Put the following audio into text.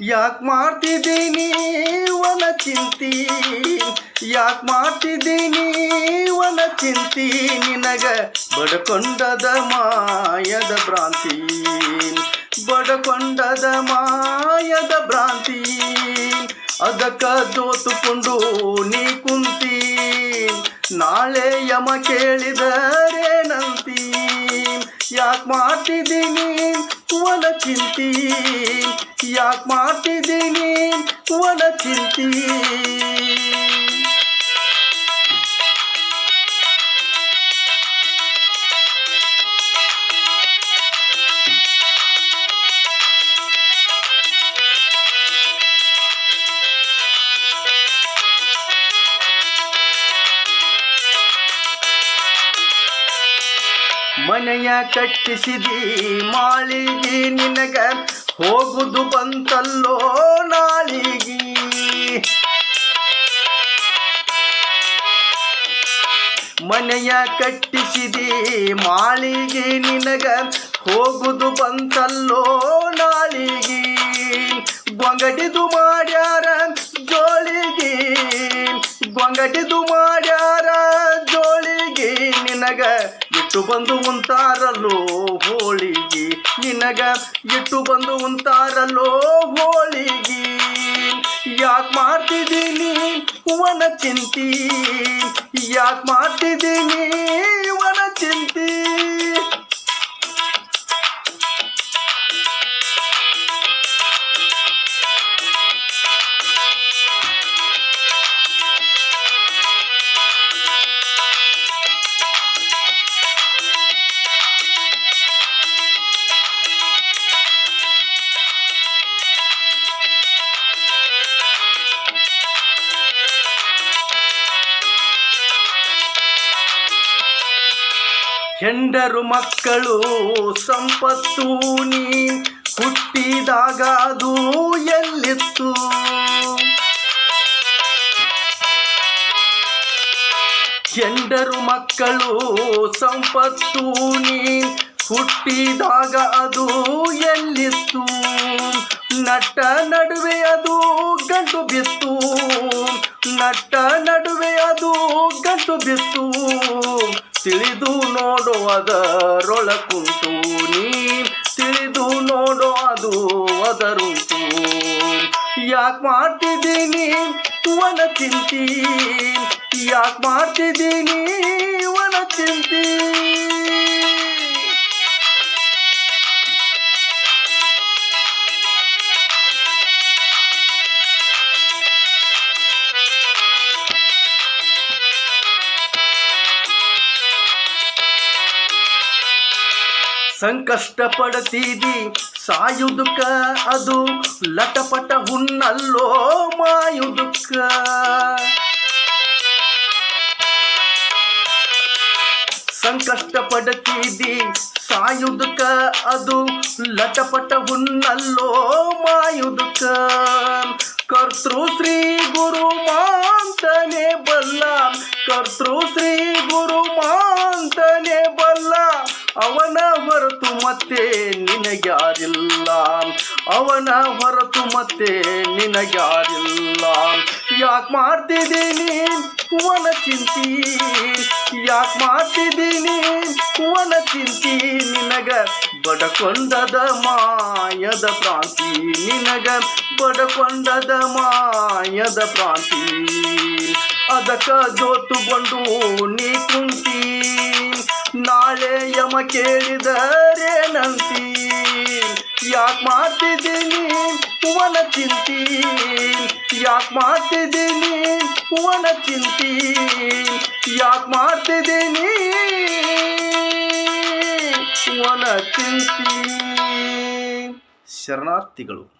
ಯಾಕೆ ಮಾಡ್ತಿದ್ದೀನಿ ಒನ ಚಿಂತಿ? ಯಾಕೆ ಮಾಡ್ತಿದ್ದೀನಿ ಒನ ಚಿಂತಿ? ನಿನಗ ಬಡಕೊಂಡದ ಮಾಯದ ಭ್ರಾಂತಿ. ಬಡಕೊಂಡದ ಮಾಯದ ಭ್ರಾಂತಿ. ಅದಕ್ಕ ಜೋತುಕೊಂಡು ನೀ ಕುಂತಿ. ನಾಳೆ ಯಮ ಕೇಳಿದರೇನಂತಿ ಯಾಕೆ ಮಾಡ್ತಿದ್ದೀನಿ ವನ ಚಿಂತಿ ಯಾಕೆ ಮಾಡ್ತಿದ್ದೀನಿ? ಒಲ ಚಿಂತಿ. ಮನೆಯ ಕಟ್ಟಿಸಿದಿ ಮಾಳಿಗೆ ನಿನಗ ಹೋಗುದು ಬಂತಲ್ಲೋ ನಾಳಿಗೆ ಮನೆಯ ಕಟ್ಟಿಸಿದಿ ಮಾಳಿಗೆ ನಿನಗ ಹೋಗುದು ಬಂತಲ್ಲೋ ನಾಳಿಗೆ ಗೊಂಗಡಿದು ಮಾಡ್ಯಾರ ಜೋಳಿಗೆ, ಗೊಂಗಡಿದು ಮಾಡ್ಯಾರ ಇಟ್ಟು ಬಂದು ಉಂತಾರಲ್ಲೋ ಹೋಳಿಗೆ. ನಿನಗ ಇಟ್ಟು ಬಂದು ಉಂತಾರಲ್ಲೋ ಹೋಳಿಗೆ. ಯಾಕೆ ಮಾಡ್ತಿದ್ದೀನಿ ವನ ಚಿಂತಿ? ಯಾಕೆ ಮಾಡ್ತಿದ್ದೀನಿ ಹೆಂಡರು ಮಕ್ಕಳು ಸಂಪತ್ತು ನೀ ಹುಟ್ಟಿದಾಗ ಅದು ಎಲ್ಲಿತ್ತು? ಹೆಂಡರು ಮಕ್ಕಳು ಸಂಪತ್ತು ನೀ ಹುಟ್ಟಿದಾಗ ಅದು ಎಲ್ಲಿತ್ತು? ನಟ್ಟ ನಡುವೆ ಅದು ಗಂಟು ಬಿತ್ತು. ನಟ್ಟ ನಡುವೆ ಅದು ಗಂಟು ಬಿತ್ತು. ತಿಳಿದು ನೋಡು ಅದರೊಳಕುಂಟು ನೀ ತಿಳಿದು ನೋಡು ಅದು ಅದರುಂಟು ಯಾಕೆ ಮಾಡ್ತಿದ್ದೀನಿ ವನ ಚಿಂತಿ. ಯಾಕೆ ಮಾಡ್ತಿದ್ದೀನಿ ವನ ಚಿಂತಿ. ಸಂಕಷ್ಟ ಪಡತೀದಿ ಸಾಯುದುಕ ಅದು ಲಟಪಟ ಹುಣ್ಣಲ್ಲೋ ಮಾಯುದುಕ ಸಂಕಷ್ಟ ಪಡತೀದಿ ಸಾಯುದುಕ ಅದು ಲಟಪಟ ಹುಣ್ಣಲ್ಲೋ ಮಾಯುದುಕ ಕರ್ತೃ ಶ್ರೀ ಗುರು ಮಾಂತನೆ ಬಲ್ಲ ಕರ್ತೃ ಶ್ರೀ ಗುರು ಮಾಂತನೆ ಬಲ್ಲ ಅವನ ಹೊರತು ಮತ್ತೆ ನಿನಗ್ಯಾರಿಲ್ಲ. ಅವನ ಹೊರತು ಮತ್ತೆ ನಿನಗ್ಯಾರಿಲ್ಲ. ಯಾಕೆ ಮಾಡ್ತಿದ್ದೀನಿ ಕುವನ ಚಿಂತಿ. ಯಾಕೆ ಮಾಡ್ತಿದ್ದೀನಿ ಕುವನ ಚಿಂತಿ. ನಿನಗ ಬಡಕೊಂಡದ ಮಾಯದ ಪ್ರಾಂತಿ. ನಿನಗ ಬಡಕೊಂಡದ ಮಾಯದ ಪ್ರಾಂತಿ. ಅದಕ್ಕ ಜೋತುಗೊಂಡು ನೀ ಕುಂತಿ. ನಾಳೆ ಯಮ ಕೇಳಿದರೇನಂತಿ ಯಾಕೆ ಮಾಡ್ತಿದ್ದೀನಿ? ಹೂವನ ಚಿಂತಿ. ಯಾಕೆ ಮಾಡ್ತಿದ್ದೀನಿ? ಹೂವನ ಚಿಂತಿ. ಯಾಕೆ ಮಾಡ್ತಿದ್ದೀನಿ? ಹೂವನ ಚಿಂತಿ. ಶರಣಾರ್ಥಿಗಳು